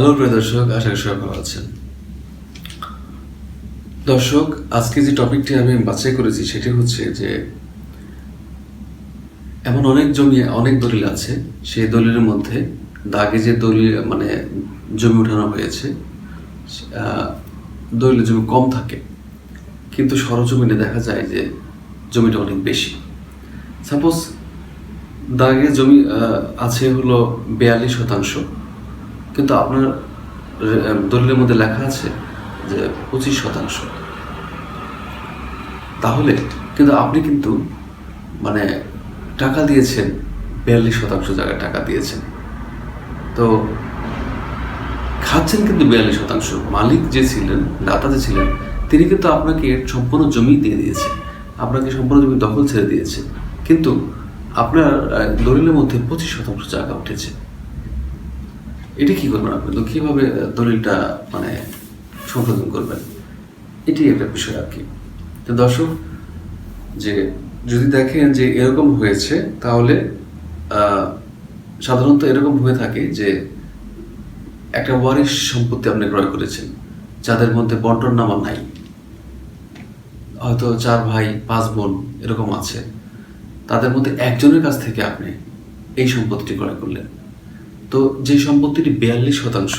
Hello প্রিয় দর্শক, আশা করি সবাই ভালো আছেন। দর্শক, আজকে যে টপিকটি আমি বাছাই করেছি সেটি হচ্ছে যে এমন অনেক জমি, অনেক দলিল আছে, সেই দলিলের মধ্যে দাগে যে দলিল মানে জমি উঠানো হয়েছে দলিলের জমি কম থাকে, কিন্তু সরজমিনে দেখা যায় যে জমিটা অনেক বেশি। সাপোজ, দাগে জমি আছে হলো বিয়াল্লিশ শতাংশ কিন্তু আপনার দলিলের মধ্যে লেখা আছে যে পঁচিশ শতাংশ। তাহলে কিন্তু আপনি কিন্তু মানে টাকা দিয়েছেন, বিয়াল্লিশ শতাংশ জায়গায় টাকা দিয়েছেন। তো খাচ্ছেন কিন্তু বিয়াল্লিশ শতাংশ। মালিক যে ছিলেন, দাতা যে ছিলেন, তিনি কিন্তু আপনাকে সম্পূর্ণ জমি দিয়ে দিয়েছে আপনাকে সম্পূর্ণ জমি দখল ছেড়ে দিয়েছে কিন্তু আপনার দলিলের মধ্যে পঁচিশ শতাংশ জায়গা উঠেছে। এটি কি করবেন আপনি? তো কীভাবে দলিলটা মানে সংশোধন করবেন? এটি একটা বিষয় আর কি। তো দর্শক, যে, যদি দেখেন যে এরকম হয়েছে, তাহলে সাধারণত এরকম হয়ে থাকে যে, একটা ওয়ারিশ সম্পত্তি আপনি ক্রয় করেছেন, যাদের মধ্যে বন্টন নামা নাই। হয়তো চার ভাই, পাঁচ বোন এরকম আছে। তাদের মধ্যে একজনের কাছ থেকে আপনি এই সম্পত্তিটি ক্রয় করলেন। তো যে সম্পত্তিটি বিয়াল্লিশ শতাংশ,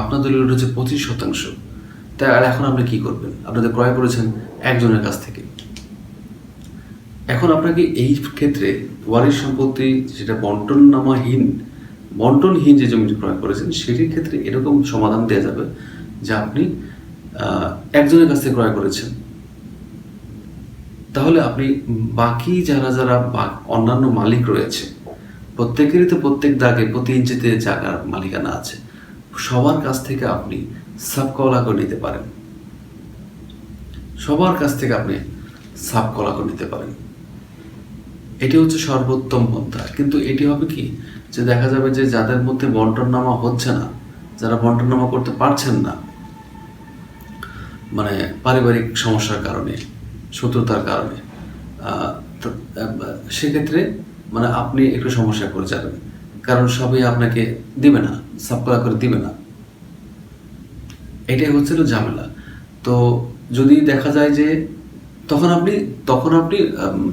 আপনার দলিল উঠেছে পঁচিশ শতাংশ। তাই আর এখন আপনি কি করবেন? আপনাদের ক্রয় করেছেন একজনের কাছ থেকে। এখন আপনাকে এই ক্ষেত্রে ওয়ারিশ সম্পত্তি, যেটা বন্টন নামাহীন বন্টনহীন যে জমিটি ক্রয় করেছেন, সেটির ক্ষেত্রে এরকম সমাধান দেওয়া যাবে যে আপনি একজনের কাছ থেকে ক্রয় করেছেন। তাহলে আপনি বাকি যারা যারা অন্যান্য মালিক রয়েছে প্রত্যেকেরই তো প্রত্যেক দাগে প্রতি ইঞ্চিতে জায়গার মালিকানা আছে। সবার কাছ থেকে আপনি সাব কলা করে নিতে পারেন। সবার কাছ থেকে আপনি সাব কলা করে নিতে পারেন। এটি হচ্ছে সর্বোত্তম পন্থা। কিন্তু এটি হবে কি? যে দেখা যাবে যে যাদের মধ্যে বন্টন নামা হচ্ছে না, যারা বন্টন নামা করতে পারছেন না মানে পারিবারিক সমস্যার কারণে, শত্রুতার কারণে সেক্ষেত্রে মানে আপনি একটু সমস্যা করে যাবেন। কারণ সবাই আপনাকে দিবে না, সাপ্লাই করে দিবে না। এটাই হচ্ছিল ঝামেলা। তো যদি দেখা যায় যে তখন আপনি তখন আপনি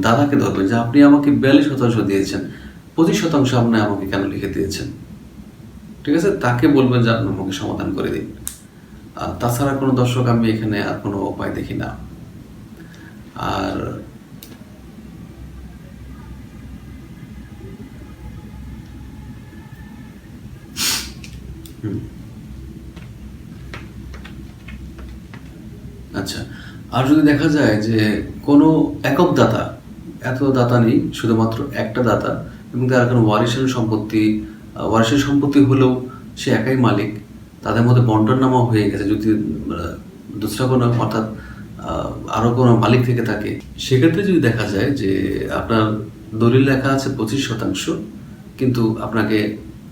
দাদাকে ধরবেন যে আপনি আমাকে বিয়াল্লিশ শতাংশ দিয়েছেন, পঁচিশ শতাংশ আপনি আমাকে কেন লিখে দিয়েছেন? ঠিক আছে? তাকে বলবেন যে আপনি আমাকে সমাধান করে দিন। আর তাছাড়া কোনো দর্শক আমি এখানে আর কোনো উপায় দেখি না। আর আচ্ছা আর যদি দেখা যায় যে কোনো একক দাতা এত দাতা নেই শুধুমাত্র একটা দাতা এবং তার কোনো ওয়ারিশের সম্পত্তি ওয়ারিশের সম্পত্তি হলেও সে একাই মালিক তাদের মধ্যে বন্টন নামা হয়ে গেছে যদি দুসরা কোনো অর্থাৎ আহ, আরও কোনো মালিক থেকে থাকে সেক্ষেত্রে যদি দেখা যায় যে আপনার দলিল লেখা আছে পঁচিশ শতাংশ কিন্তু আপনাকে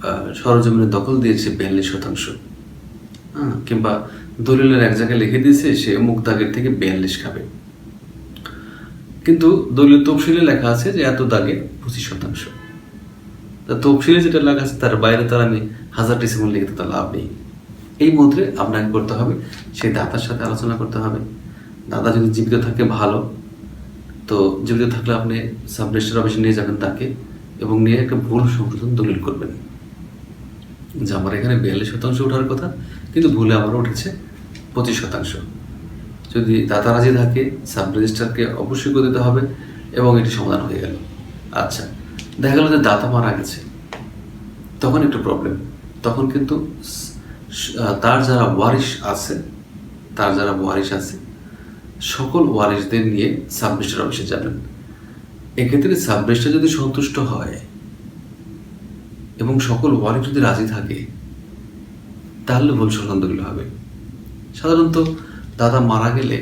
আহ, সরজমিনের দখল দিয়েছে বিয়াল্লিশ শতাংশ। হ্যাঁ, কিংবা দলিলের এক জায়গায় লিখে দিয়েছে সে মুখ দাগের থেকে বিয়াল্লিশ খাবে। কিন্তু দলীয় তফসিলে লেখা আছে যে এত দাগে পঁচিশ শতাংশ। তা তফসিলে যেটা লেখা আছে তার বাইরে তার আমি হাজার ডিসিমল লিখে তার লাভ নেই। এই মুদ্রে আপনাকে করতে হবে সেই দাতার সাথে আলোচনা করতে হবে। দাদা যদি জীবিত থাকে ভালো। তো জীবিত থাকলে আপনি সাব অফিসে নিয়ে যাবেন তাকে এবং নিয়ে একটা ভুল সংশোধন দলিল করবেন। যে আমার এখানে বিয়াল্লিশ শতাংশ ওঠার কথা, কিন্তু ভুলে আমার উঠেছে পঁচিশ শতাংশ। যদি দাতা রাজি থাকে, সাব রেজিস্ট্রারকে অবশ্যই করে দিতে হবে এবং এটি সমাধান হয়ে গেল। আচ্ছা দেখা গেল যে দাতা মারা গেছে। তখন একটু প্রবলেম তখন কিন্তু তার যারা ওয়ারিশ আছে, তার যারা ওয়ারিশ আছে, সকল ওয়ারিশদের নিয়ে সাব রেজিস্ট্রার অফিসে যাবেন। এক্ষেত্রে সাব রেজিস্ট্রার যদি সন্তুষ্ট হয় এবং সকল ওয়ারিশ যদি রাজি থাকে, তাহলে ভুল সংশোধনগুলো হবে। সাধারণত দাদা মারা গেলে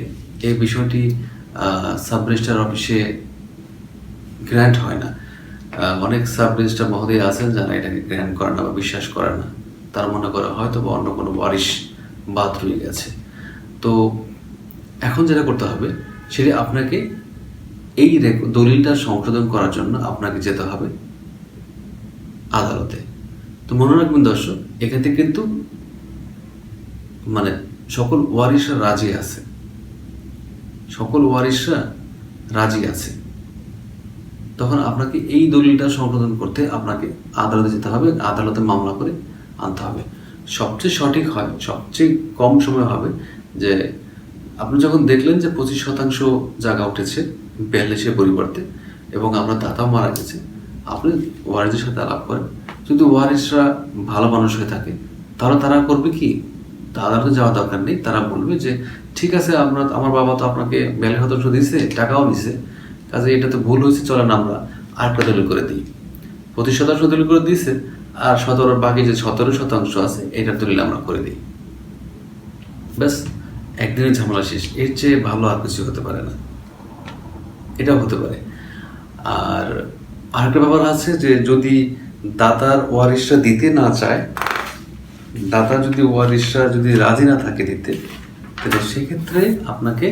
এই বিষয়টি সাব রেজিস্ট্রার অফিসে গ্র্যান্ট হয় না। অনেক সাব রেজিস্ট্রার মহোদয় আছেন যারা এটাকে গ্র্যান্ট করে না বা বিশ্বাস করে না। তার মনে করে হয়তো বা অন্য কোনো ওয়ারিশ বাদ রয়ে গেছে। তো এখন যেটা করতে হবে, সেটা আপনাকে এই দলিলটা সংশোধন করার জন্য আপনাকে যেতে হবে। আদালতে। তো মনে রাখবেন দর্শক, এখান কিন্তু মানে সকল ওয়ারিশরা রাজি আছে। সকল ওয়ারিশরা রাজি আছে। তখন আপনাকে এই দলিলটা সংশোধন করতে আপনাকে আদালতে যেতে হবে, আদালতে মামলা করে আনতে হবে। সবচেয়ে সঠিক হয়, সবচেয়ে কম সময় হবে যে আপনি যখন দেখলেন যে পঁচিশ শতাংশ জায়গা উঠেছে বিয়াল্লিশের পরিবর্তে এবং আপনার দাতাও মারা গেছে আপনি ওয়ারিসের সাথে আলাপ করেন। যদি ওয়ারিসরা ভালো মানুষ হয়ে থাকে, তাহলে তারা করবে কি? তাদের আদালতে যাওয়ার দরকার নেই। তারা বলবে যে, ঠিক আছে আপনার আমার বাবা তো আপনাকে বিয়াল্লিশ শতাংশ দিয়েছে টাকাও দিছে কাজে এটা তো ভুল হয়েছে, চলেন আমরা আরেকটা দলিল করে দিই। পঁচিশ শতাংশ দলিল করে দিয়েছে, আর সতেরো, বাকি যে সতেরো শতাংশ আছে এটার দলিল আমরা করে দিই। ব্যাস, একদিনের ঝামেলা শেষ। এর চেয়ে ভালো আর কিছু হতে পারে না। এটাও হতে পারে। আর আরেকটা ব্যাপার আছে যে যদি দাতার ওয়ারিশরা দিতে না চায়, দাতা যদি ওয়ারিশরা যদি রাজি না থাকে দিতে, তাহলে সেক্ষেত্রে আপনাকে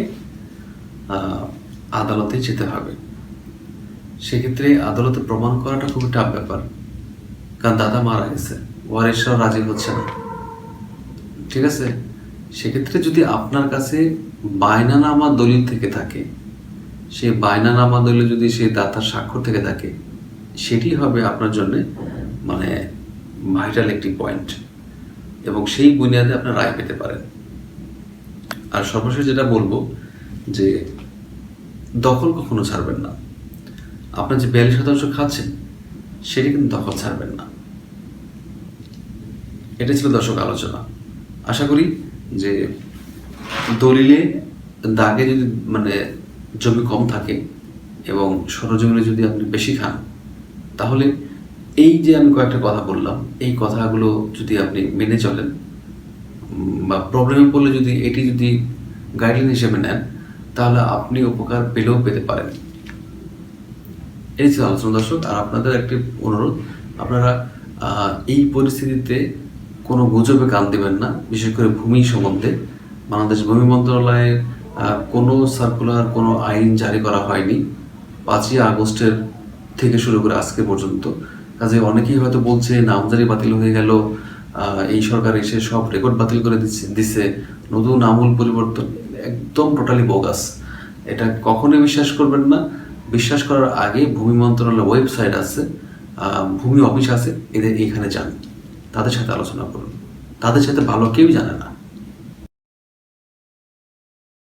আদালতে যেতে হবে। সেক্ষেত্রে আদালতে প্রমাণ করাটা খুবই টাফ ব্যাপার। কারণ দাদা মারা গেছে ওয়ারিশরাও রাজি হচ্ছে না। ঠিক আছে? সেক্ষেত্রে যদি আপনার কাছে বায়নানামা দলিল থেকে থাকে, সেই বায়নানামা দলিল যদি সেই দাতার স্বাক্ষর থেকে থাকে সেটি হবে আপনার জন্য মানে ভাইটাল একটি পয়েন্ট এবং সেই বুনিয়াদে আপনার রায় পেতে পারেন। আর সর্বশেষ যেটা বলব যে দখল কখনো ছাড়বেন না। আপনার যে বিয়াল্লিশ শতাংশ খাচ্ছেন, সেটি কিন্তু দখল ছাড়বেন না। এটা ছিল দর্শক আলোচনা। আশা করি যে দলিলে দাগে যদি মানে জমি কম থাকে এবং সরজমিনে যদি আপনি বেশি খান তাহলে এই যে আমি কয়েকটা কথা বললাম, এই কথাগুলো যদি আপনি মেনে চলেন বা প্রবলেমে পড়লে যদি এটি যদি গাইডলাইন হিসেবে নেন, তাহলে আপনি উপকার পেলেও পেতে পারেন। এই ছিল আলোচনা দর্শক, আর আপনাদের একটি অনুরোধ, আপনারা এই পরিস্থিতিতে কোনো গুজবে কান দেবেন না, বিশেষ করে ভূমি সম্বন্ধে। বাংলাদেশ ভূমি মন্ত্রণালয়ের কোনো সার্কুলার কোনো আইন জারি করা হয়নি। পাঁচই আগস্টের থেকে শুরু করে আজকে পর্যন্ত। কাজে অনেকেই হয়তো বলছে, নামজারি বাতিল হয়ে গেল এই সরকার এসে সব রেকর্ড বাতিল করে দিচ্ছে দিচ্ছে নতুন আমূল পরিবর্তন, একদম টোটালি বোগাস এটা কখনোই বিশ্বাস করবেন না। বিশ্বাস করার আগে ভূমি মন্ত্রণালয়ের ওয়েবসাইট আছে ভূমি অফিস আছে, এদের এখানে যান। তাদের সাথে আলোচনা করুন। তাদের সাথে ভালো কেউই জানে না।